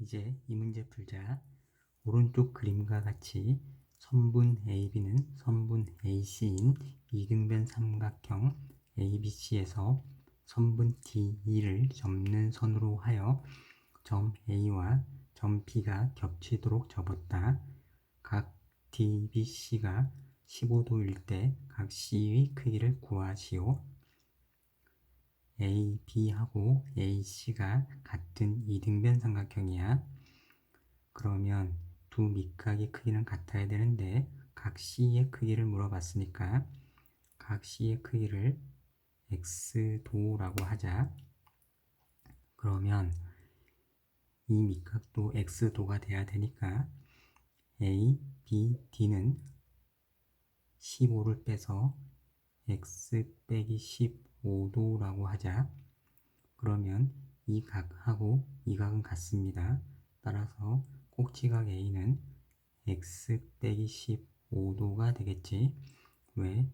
이제 이 문제 풀자. 오른쪽 그림과 같이 선분 AB는 선분 AC인 이등변 삼각형 ABC에서 선분 DE를 접는 선으로 하여 점 A와 점 B가 겹치도록 접었다. 각 DBC가 15도일 때 각 C의 크기를 구하시오. A, B하고 AC가 같은 이등변 삼각형이야. 그러면 두 밑각의 크기는 같아야 되는데 각 C의 크기를 물어봤으니까 각 C의 크기를 X도라고 하자. 그러면 이 밑각도 X도가 돼야 되니까 A, B, D는 15를 빼서 X 빼기 15 도라고 하자. 그러면 이 각하고 이 각은 같습니다. 따라서 꼭지각 A는 X 빼기 15도가 되겠지. 왜?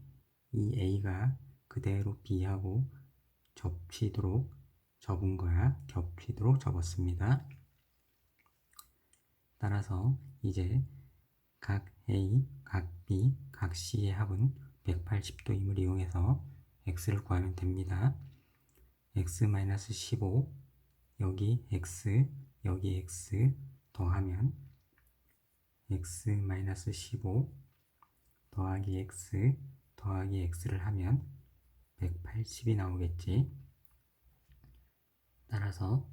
이 A가 그대로 B하고 접히도록 접은 거야. 겹치도록 접었습니다. 따라서 이제 각 A, 각 B, 각 C의 합은 180도임을 이용해서 X를 구하면 됩니다. X-15 여기 X, 여기 X 더하면 X-15 더하기 X 더하기 X를 하면 180이 나오겠지. 따라서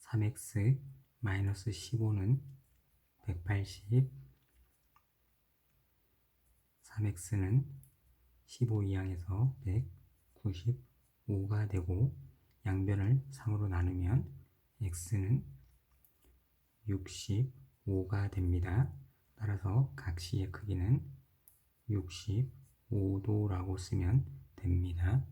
3X 15는 180 3x는 15 이항에서 195가 되고 양변을 3으로 나누면 x는 65가 됩니다. 따라서 각 시의 크기는 65도라고 쓰면 됩니다.